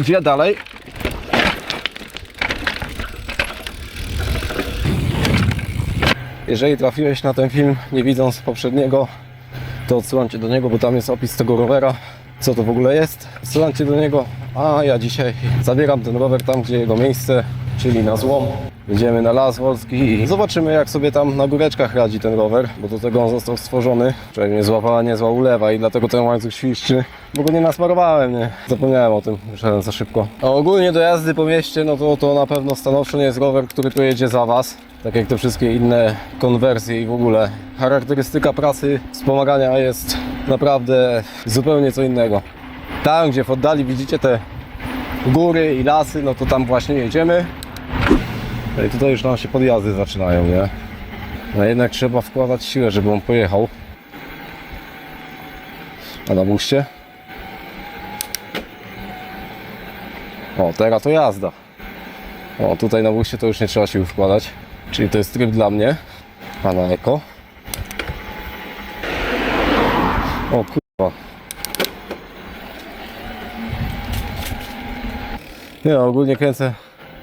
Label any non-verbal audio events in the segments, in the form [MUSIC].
Gdzie dalej? Jeżeli trafiłeś na ten film nie widząc poprzedniego, to odsyłam Cię do niego, bo tam jest opis tego rowera, co to w ogóle jest. Odsyłam Cię do niego, a ja dzisiaj zabieram ten rower tam, gdzie jego miejsce, czyli na złom. Jedziemy na Las Wolski i zobaczymy jak sobie tam na góreczkach radzi ten rower, bo do tego on został stworzony. Wczoraj mnie złapała niezła ulewa i dlatego ten łańcuch świszczy, bo go nie nasmarowałem, nie? Zapomniałem o tym, szedłem za szybko. A ogólnie do jazdy po mieście, no to to na pewno stanowczo nie jest rower, który pojedzie za Was. Tak jak te wszystkie inne konwersje i w ogóle charakterystyka pracy wspomagania jest naprawdę zupełnie co innego. Tam, gdzie w oddali widzicie te góry i lasy, no to tam właśnie jedziemy. No i tutaj już nam się podjazdy zaczynają, nie? No jednak trzeba wkładać siłę, żeby on pojechał. A na buście? O, teraz to jazda. O, tutaj na buście to już nie trzeba sił wkładać. Czyli to jest tryb dla mnie. A na eko? O kurwa. Nie no, ogólnie kręcę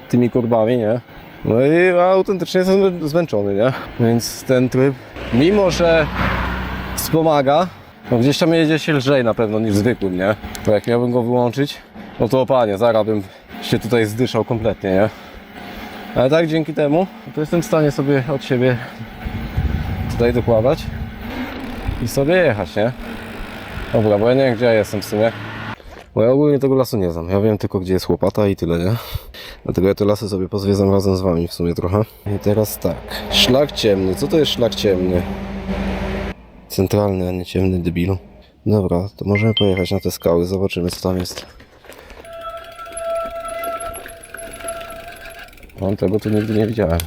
tymi kurbami, nie? No i autentycznie jestem zmęczony, nie? Więc ten tryb, mimo że wspomaga, no gdzieś tam jedzie się lżej na pewno niż zwykłym, nie? To jak miałbym go wyłączyć, no to panie, zaraz bym się tutaj zdyszał kompletnie, nie? Ale tak dzięki temu, to jestem w stanie sobie od siebie tutaj dokładać i sobie jechać, nie? Dobra, bo ja nie wiem gdzie ja jestem w sumie. Bo ja ogólnie tego lasu nie znam. Ja wiem tylko gdzie jest łopata i tyle, nie? Dlatego ja te lasy sobie pozwiedzam razem z wami w sumie trochę. I teraz tak. Szlak ciemny. Co to jest szlak ciemny? Centralny, a nie ciemny, debilu. Dobra, to możemy pojechać na te skały. Zobaczymy co tam jest. No, tego tu nigdy nie widziałem.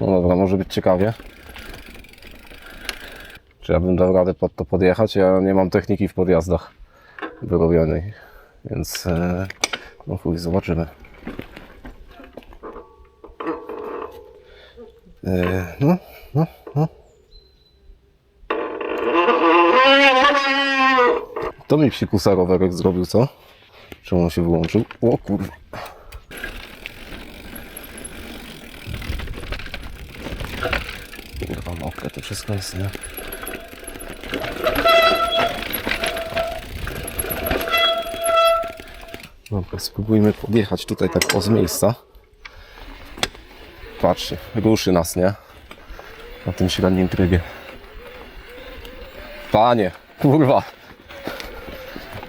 No dobra, może być ciekawie. Czy ja bym dał radę pod to podjechać? Ja nie mam techniki w podjazdach wyrobionej, więc e, no chuj, zobaczymy. No, no, no. To mi psikusa rowerek zrobił, co? Czemu on się wyłączył? O kurwa. Kurwa, mokre to wszystko jest, nie? Dobra, spróbujmy podjechać tutaj tak o z miejsca. Patrzcie, ruszy nas, nie? Na tym średnim trybie. Panie, kurwa.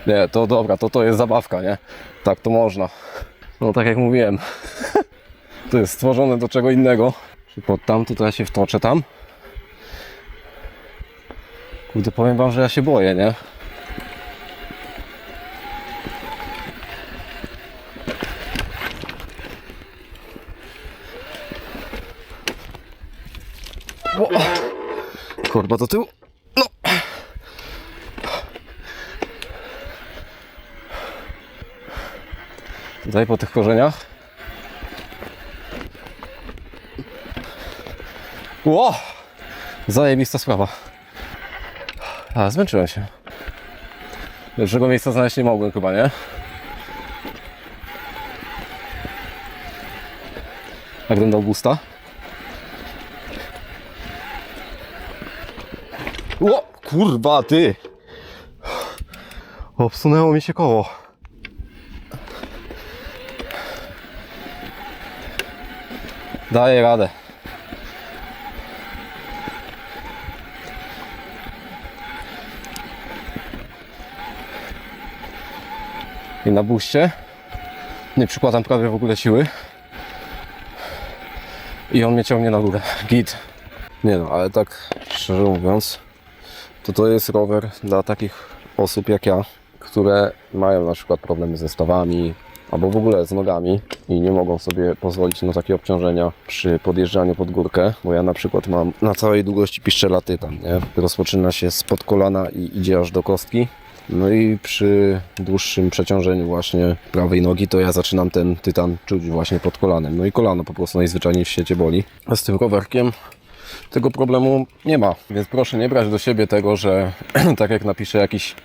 Nie, to dobra, to to jest zabawka, nie? Tak to można. No tak jak mówiłem. [LAUGHS] To jest stworzone do czego innego. Pod tam, to ja się wtoczę tam. Kurde, powiem wam, że ja się boję, nie? O! Kurwa do tyłu. No. Tutaj po tych korzeniach. Ło! Zajebista sprawa. A, zmęczyłem się. Lepszego miejsca znaleźć nie mogłem chyba, nie? Jak ten dał busta? O, kurwa, ty! Obsunęło mi się koło. Daję radę. I na buście nie przykładam prawie w ogóle siły. I on mnie ciągnie na górę. Git. Nie no, ale tak szczerze mówiąc, to to jest rower dla takich osób jak ja, które mają na przykład problemy ze stawami albo w ogóle z nogami i nie mogą sobie pozwolić na takie obciążenia przy podjeżdżaniu pod górkę, bo ja na przykład mam na całej długości piszczela tytan, nie? Rozpoczyna się spod kolana i idzie aż do kostki. No i przy dłuższym przeciążeniu właśnie prawej nogi, to ja zaczynam ten tytan czuć właśnie pod kolanem. No i kolano po prostu najzwyczajniej w świecie boli. A z tym rowerkiem tego problemu nie ma. Więc proszę nie brać do siebie tego, że [CLEARS THROAT] tak jak napisze jakiś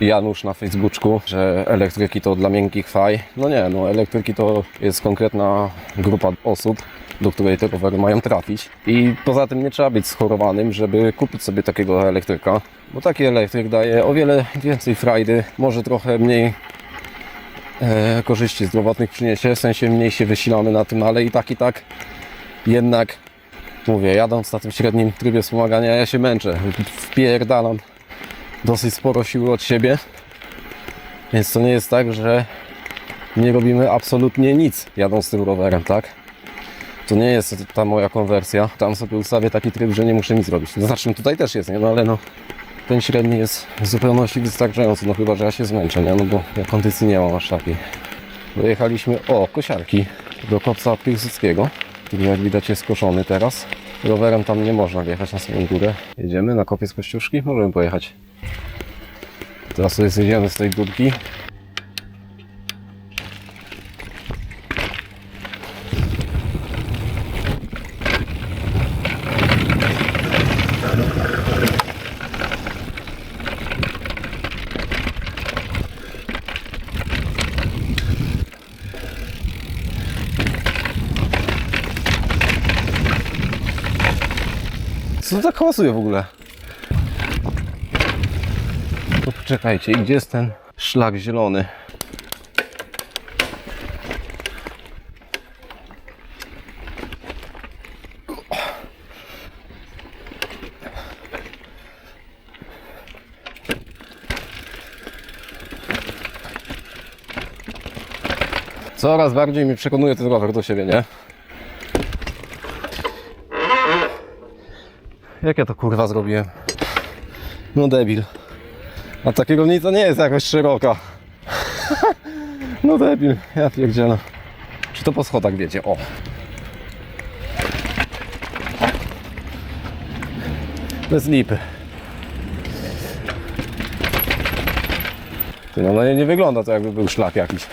Janusz na Facebooku, że elektryki to dla miękkich faj. No nie, no elektryki to jest konkretna grupa osób, do której te rowery mają trafić. I poza tym nie trzeba być schorowanym, żeby kupić sobie takiego elektryka, bo taki elektryk daje o wiele więcej frajdy, może trochę mniej e, korzyści zdrowotnych przyniesie, w sensie mniej się wysilamy na tym, ale i tak, i tak jednak mówię, jadąc na tym średnim trybie wspomagania, ja się męczę, wpierdalam dosyć sporo siły od siebie, więc to nie jest tak, że nie robimy absolutnie nic jadąc tym rowerem, tak? To nie jest ta moja konwersja. Tam sobie ustawię taki tryb, że nie muszę nic robić. To znaczy tutaj też jest, nie? No ale no ten średni jest w zupełności wystarczający, no chyba, że ja się zmęczę, nie? No bo ja kondycji nie mam aż takiej. Dojechaliśmy, o, kosiarki do kopca Piłsudskiego, który jak widać jest koszony teraz. Rowerem tam nie można wjechać na samą górę. Jedziemy na kopiec Kościuszki? Możemy pojechać. Teraz sobie zjedziemy z tej górki. Co to tak hałasuje w ogóle? To poczekajcie, gdzie jest ten szlak zielony? Coraz bardziej mi przekonuje ten rower do siebie, nie? Jak ja to kurwa zrobiłem? No debil. A ta kierownica nie jest jakoś szeroka. [LAUGHS] No debil, ja pierdzielę. Czy to po schodach wiecie? O. Bez lipy. No, no nie, nie wygląda to jakby był szlak jakiś.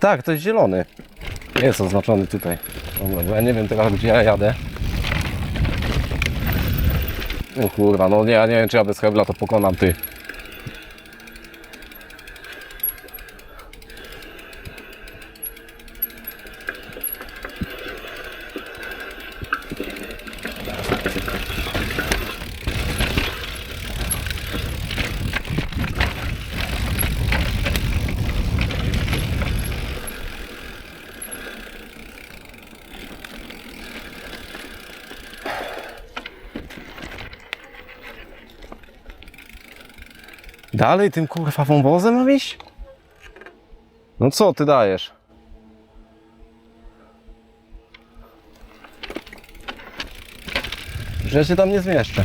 Tak, to jest zielony. Jest oznaczony tutaj. Ja nie wiem teraz gdzie ja jadę. O kurwa, no nie, ja nie wiem czy ja bez hebla to pokonam ty. Dalej tym kurwa wąwozem mam iść? No co ty dajesz? Że się tam nie zmieszczę.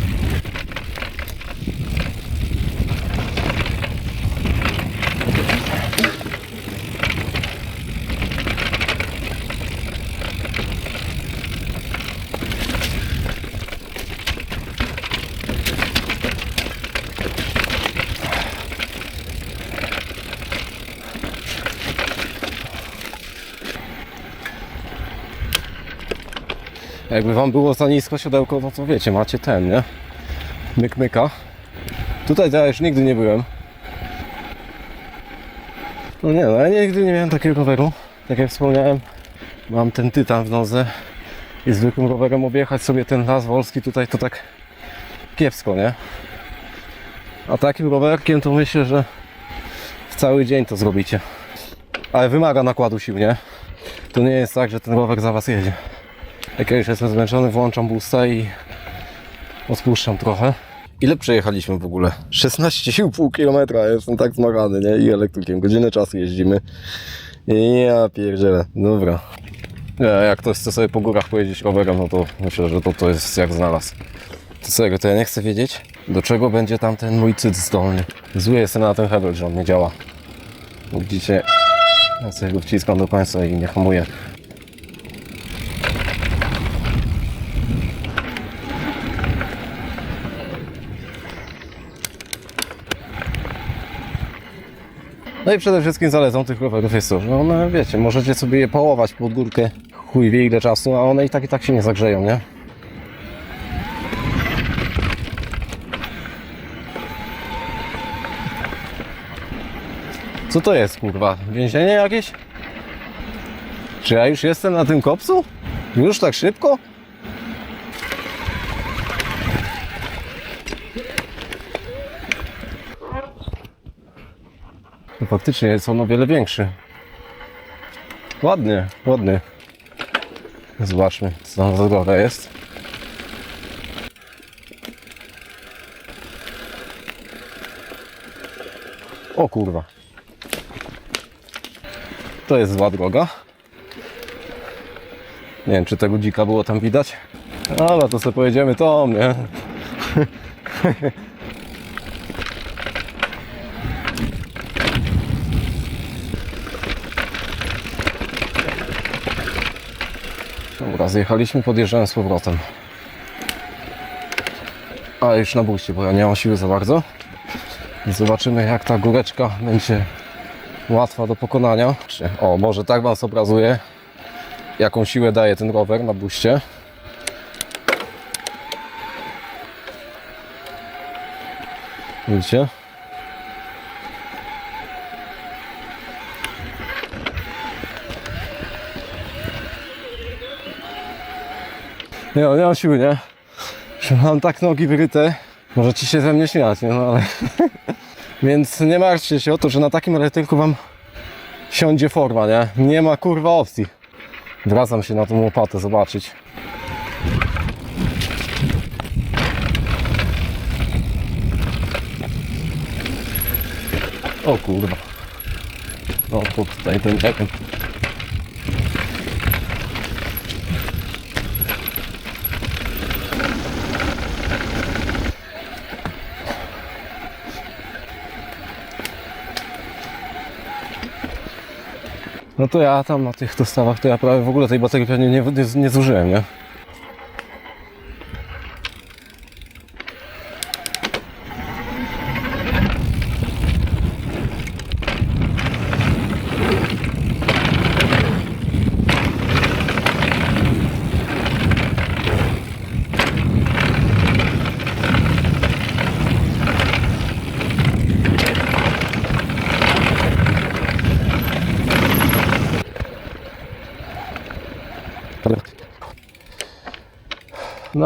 Jakby wam było za nisko siodełko, no to wiecie, macie ten, nie? Myk myka. Tutaj ja już nigdy nie byłem. No nie, no ja nigdy nie miałem takiego roweru. Tak jak wspomniałem, mam ten tytan w nodze i zwykłym rowerem objechać sobie ten las wolski tutaj to tak kiepsko, nie? A takim rowerkiem to myślę, że w cały dzień to zrobicie. Ale wymaga nakładu sił, nie? To nie jest tak, że ten rower za was jedzie. Jak ja już jestem zmęczony, włączam busta i odpuszczam trochę. Ile przejechaliśmy w ogóle? 16,5 km, ja jestem tak zmagany, nie? I elektrykiem, godzinę czasu jeździmy. Ja pierdzielę, dobra. Jak ktoś chce sobie po górach pojeździć rowerem, no to myślę, że to, to jest jak znalazł. To serio, to ja nie chcę wiedzieć, do czego będzie tam ten mój cyt zdolny. Zły jestem na ten hebel, że on nie działa. Bo Widzicie, ja sobie go wciskam do końca i nie hamuję. No i przede wszystkim zaletą tych rowerów jest to, że one, wiecie, możecie sobie je pałować pod górkę, chuj wie ile czasu, a one i tak i tak się nie zagrzeją, nie? Co to jest kurwa? Więzienie jakieś? Czy ja już jestem na tym kopcu? Już tak szybko? Faktycznie jest on o wiele większy. Ładny, ładny. Zobaczmy, co tam za drogę jest. O kurwa. To jest zła droga. Nie wiem, czy tego dzika było tam widać. Ale to sobie pojedziemy tą, nie? [LAUGHS] Dobra, zjechaliśmy, podjeżdżałem z powrotem. A już na buście, bo ja nie mam siły za bardzo. Zobaczymy jak ta góreczka będzie łatwa do pokonania. O, może tak Wam zobrazuję, jaką siłę daje ten rower na buście. Widzicie? Nie, nie mam siły, nie? Mam tak nogi wyryte. Możecie się ze mnie śmiać, nie? No ale... [LAUGHS] Więc nie martwcie się o to, że na takim elektryku wam siądzie forma, nie? Nie ma kurwa opcji. Wracam się na tą łopatę zobaczyć. O kurwa. No to tutaj ten nie No to ja tam na tych dostawach, to ja prawie w ogóle tej baterii pewnie nie, nie, nie zużyłem, nie?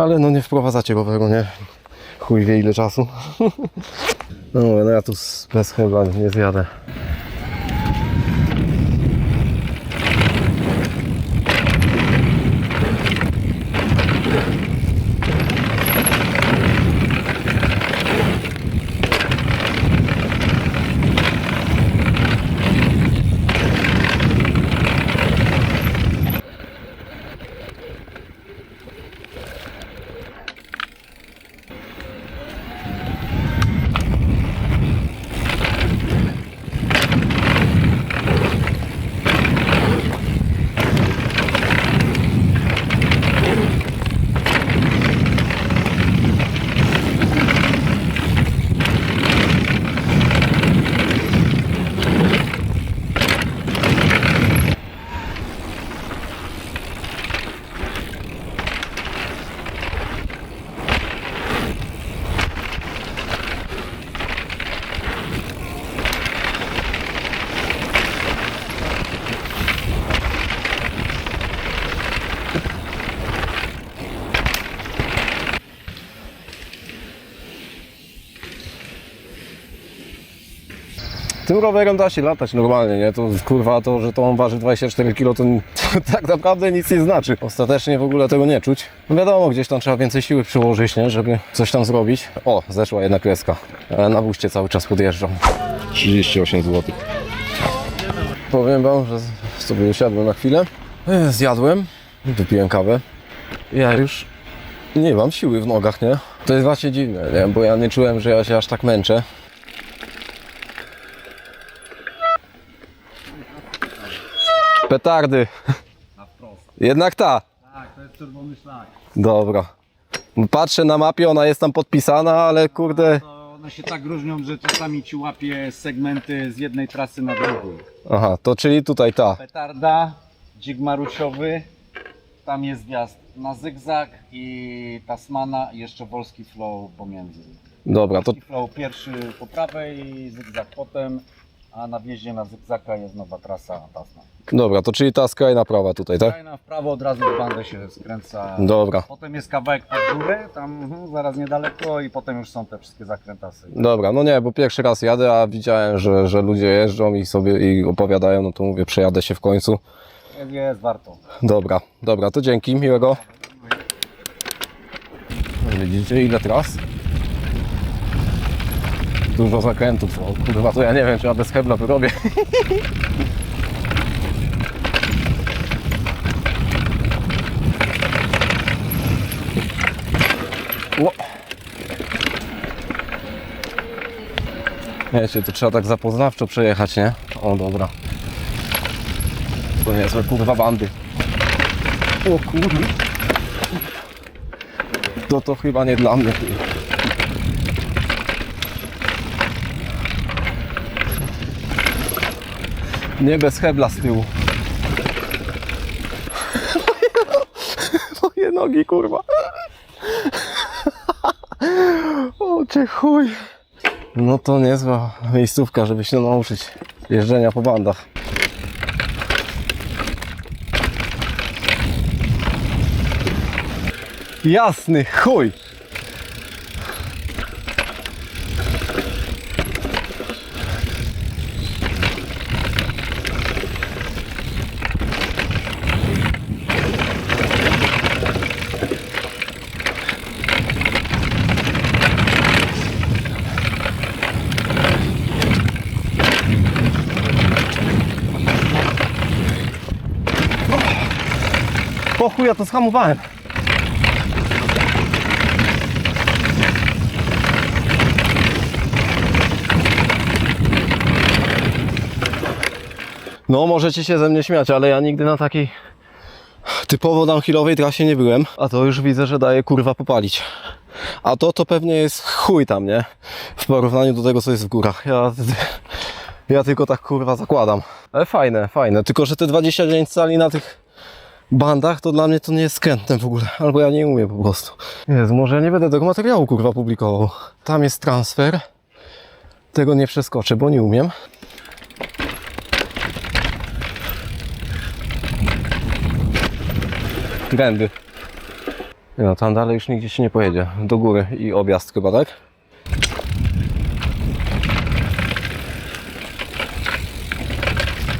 No ale no nie wprowadzacie roweru, nie? Chuj wie ile czasu. [LAUGHS] No, no ja tu bez chyba nie zjadę. Tym rowerem da się latać normalnie, nie? To kurwa to, że to on waży 24 kg, to, to tak naprawdę nic nie znaczy. Ostatecznie w ogóle tego nie czuć. No wiadomo, gdzieś tam trzeba więcej siły przyłożyć, nie? Żeby coś tam zrobić. O, zeszła jedna kreska. E, Na buście cały czas podjeżdżam. 38 zł. Powiem wam, że sobie usiadłem na chwilę. E, Zjadłem, wypiłem kawę. Ja już nie mam siły w nogach, nie? To jest właśnie dziwne, nie? Bo ja nie czułem, że ja się aż tak męczę. Petardy. Na wprost. Jednak ta. Tak, to jest czerwony szlak. Dobra. Patrzę na mapie, ona jest tam podpisana, ale kurde. To one się tak różnią, że czasami ci łapie segmenty z jednej trasy na drugą. Aha, to czyli tutaj ta. Petarda, dźwig marusiowy, Tam jest wjazd na zygzak i Tasmana i jeszcze Wolski Flow pomiędzy. Dobra, to Wolski Flow pierwszy po prawej, zygzak potem, a na wjeździe na zygzaka jest nowa trasa Tasman. dobra, to czyli ta skrajna prawa tutaj, tak? Fajna w prawo od razu w bandę się skręca. Dobra, Potem jest kawałek pod górę, tam mhm, zaraz niedaleko i potem już są te wszystkie zakrętasy. dobra, no nie, bo pierwszy raz jadę, a widziałem, że, że ludzie jeżdżą i sobie i opowiadają, no to mówię, przejadę się w końcu. Jest, jest warto. Dobra, dobra, to dzięki, miłego. Widzicie ile tras? Dużo zakrętów, o kurwa, to ja nie wiem, czy ja bez hebla to robię. Ło. Wiecie, to trzeba tak zapoznawczo przejechać, nie? O, dobra. To niezłe kurwa bandy. O kurwa. To to chyba nie dla mnie. Nie bez hebla z tyłu. Moje nogi, kurwa. O cię chuj. No to niezła miejscówka, żeby się nauczyć jeżdżenia po bandach. Jasny chuj. Po chuj ja to zhamowałem. No, możecie się ze mnie śmiać, ale ja nigdy na takiej typowo downhillowej trasie nie byłem. A to już widzę, że daje kurwa popalić. A to to pewnie jest chuj tam, nie? W porównaniu do tego, co jest w górach. Ja, ja tylko tak kurwa zakładam. Ale fajne, fajne. Tylko, że te 29 cali na tych bandach, to dla mnie to nie jest skrętne w ogóle. Albo ja nie umiem po prostu. Jezu, może nie będę tego materiału kurwa publikował. Tam jest transfer. Tego nie przeskoczę, bo nie umiem. Trendy. No, tam dalej już nigdzie się nie pojedzie. Do góry i objazd chyba, tak?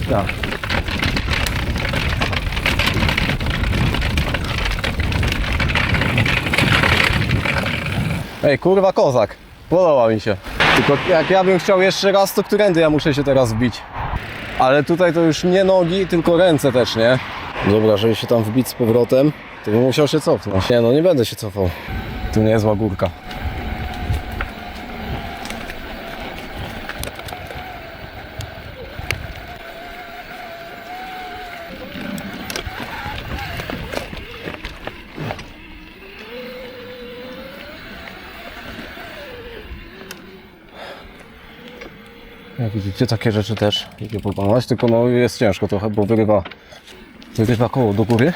Tak. Ej, kurwa kozak. Podoba mi się. Tylko jak ja bym chciał jeszcze raz, to którędy ja muszę się teraz wbić? Ale tutaj to już nie nogi, tylko ręce też, nie? Dobra, żeby się tam wbić z powrotem, to bym musiał się cofnąć. Nie no, nie będę się cofał. Tu niezła górka. Jak widzicie, takie rzeczy też idzie pokonać, tylko no jest ciężko trochę, bo wyrywa, wyrywa koło do góry.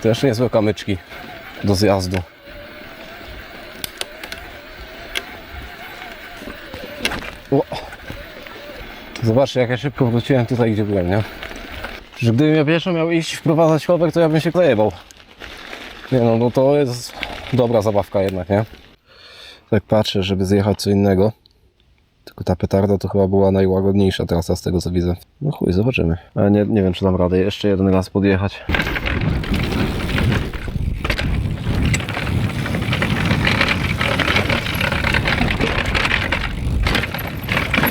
Też niezłe kamyczki do zjazdu. O. Zobaczcie, jak ja szybko wróciłem tutaj, gdzie byłem, nie? Że gdybym ja pieszo miał iść wprowadzać chowek, to ja bym się zajebał. Nie no, no to jest dobra zabawka jednak, nie? Tak patrzę, żeby zjechać co innego. Tylko ta petarda to chyba była najłagodniejsza trasa z tego co widzę. No chuj, zobaczymy. Ale nie, nie wiem czy dam radę jeszcze jeden raz podjechać.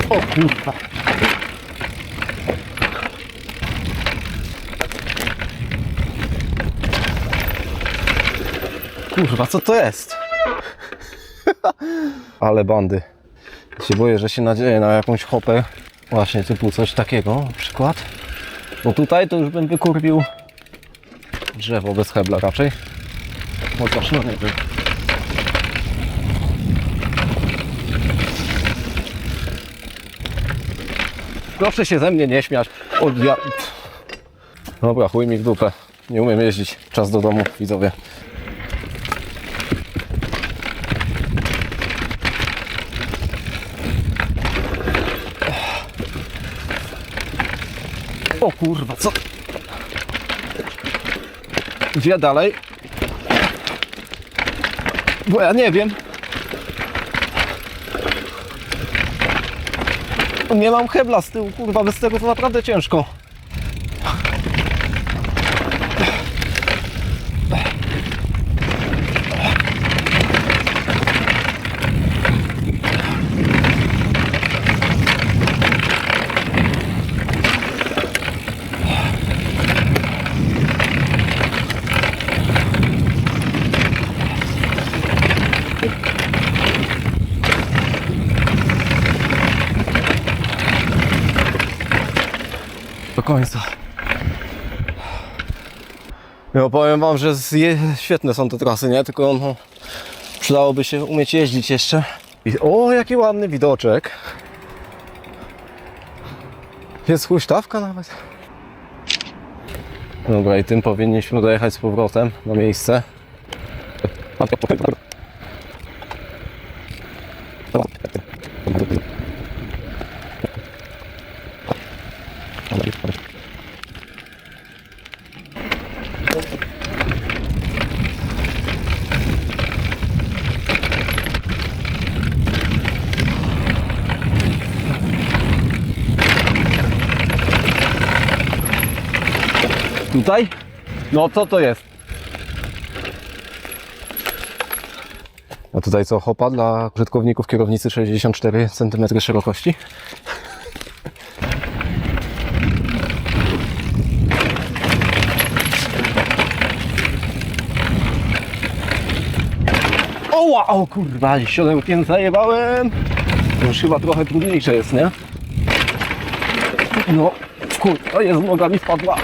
O kurwa. Kurwa, co to jest? Ale bandy. Się boję, że się nadzieję na jakąś hopę. Właśnie typu coś takiego na przykład. Bo tutaj to już bym wykurwił drzewo bez hebla raczej. Chociaż no nie wiem. Proszę się ze mnie nie śmiać. O, ja... Dobra, chuj mi w dupę. Nie umiem jeździć. Czas do domu, widzowie. O kurwa, co? Gdzie dalej? Bo ja nie wiem. Nie mam hebla z tyłu, kurwa, bez tego to naprawdę ciężko. Do końca. No powiem wam, że świetne są te trasy, nie? Tylko no, przydałoby się umieć jeździć jeszcze. I, o, jaki ładny widoczek. Jest huśtawka nawet. Dobra, i tym powinniśmy dojechać z powrotem na miejsce. Tutaj? No co to jest? A tutaj co, hopa dla użytkowników kierownicy 64 cm szerokości? O, wow, kurwa, siodełkiem zajebałem. To już chyba trochę trudniejsze jest, nie? No, kurwa, jest noga mi wpadła.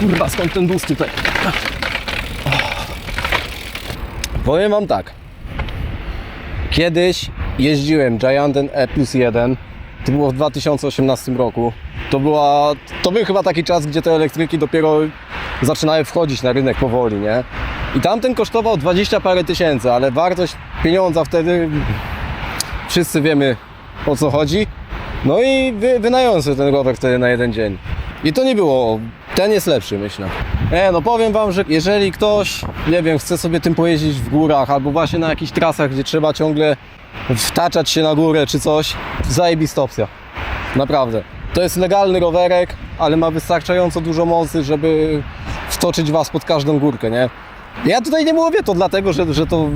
Kurwa, skąd ten bus tutaj? Powiem wam tak. Kiedyś jeździłem Gianten E plus 1. To było w 2018 roku. To, była, to był chyba taki czas, gdzie te elektryki dopiero zaczynały wchodzić na rynek powoli, nie? I tamten kosztował 20 parę tysięcy, ale wartość pieniądza wtedy wszyscy wiemy o co chodzi. No i wy, wynająłem sobie ten rower wtedy na jeden dzień. I to nie było, ten jest lepszy myślę. E, no powiem wam, że jeżeli ktoś, nie wiem, chce sobie tym pojeździć w górach albo właśnie na jakichś trasach, gdzie trzeba ciągle wtaczać się na górę czy coś, zajebista opcja. Naprawdę. To jest legalny rowerek, ale ma wystarczająco dużo mocy, żeby wtoczyć was pod każdą górkę, nie? Ja tutaj nie mówię to dlatego, że, że to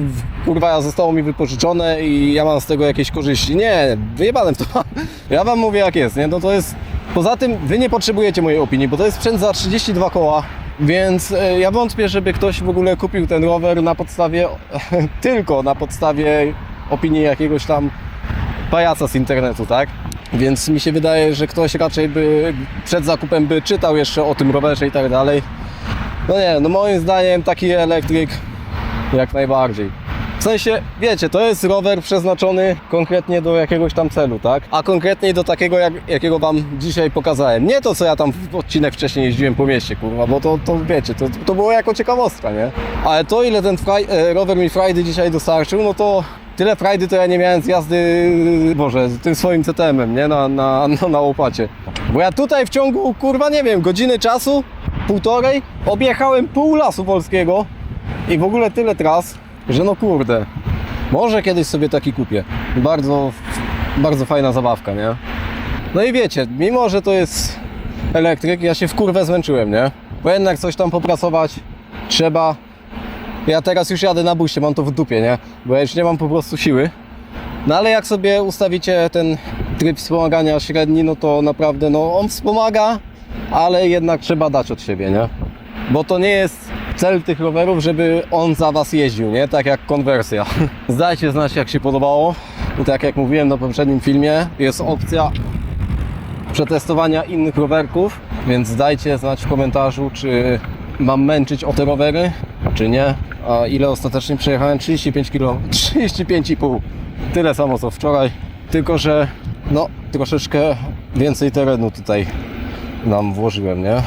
kurwa zostało mi wypożyczone i ja mam z tego jakieś korzyści. Nie, wyjebane to. [LAUGHS] Ja wam mówię jak jest, nie? No to jest... Poza tym wy nie potrzebujecie mojej opinii, bo to jest sprzęt za 32 koła, więc e, ja wątpię, żeby ktoś w ogóle kupił ten rower na podstawie, [LAUGHS] tylko na podstawie opinii jakiegoś tam pajaca z internetu, tak? Więc mi się wydaje, że ktoś raczej by przed zakupem by czytał jeszcze o tym rowerze i tak dalej. No nie, no moim zdaniem taki elektryk jak najbardziej. W sensie, wiecie, to jest rower przeznaczony konkretnie do jakiegoś tam celu, tak? A konkretniej do takiego, jak, jakiego wam dzisiaj pokazałem. Nie to, co ja tam w odcinek wcześniej jeździłem po mieście, kurwa, bo to, to wiecie, to, to było jako ciekawostka, nie? Ale to, ile ten fraj, e, rower mi frajdy dzisiaj dostarczył, no to tyle frajdy to ja nie miałem z jazdy, Boże, z tym swoim CTM-em, nie? Na, na, na, na łopacie. Bo ja tutaj w ciągu, kurwa, nie wiem, godziny czasu, półtorej, objechałem pół lasu polskiego i w ogóle tyle tras, że no kurde, może kiedyś sobie taki kupię. Bardzo, bardzo fajna zabawka, nie? No i wiecie, mimo że to jest elektryk, ja się w kurwę zmęczyłem, nie? bo jednak coś tam popracować trzeba. Ja teraz już jadę na buście, mam to w dupie, nie? Bo ja już nie mam po prostu siły. No ale jak sobie ustawicie ten tryb wspomagania średni, no to naprawdę, no on wspomaga, ale jednak trzeba dać od siebie, nie? Bo to nie jest cel tych rowerów, żeby on za Was jeździł, nie? Tak jak konwersja. [LAUGHS] Zdajcie znać, jak się podobało. I tak jak mówiłem na poprzednim filmie, jest opcja przetestowania innych rowerków, więc dajcie znać w komentarzu, czy mam męczyć o te rowery, czy nie. A ile ostatecznie przejechałem? 35 km, 35,5. Tyle samo co wczoraj, tylko że no troszeczkę więcej terenu tutaj nam włożyłem, nie?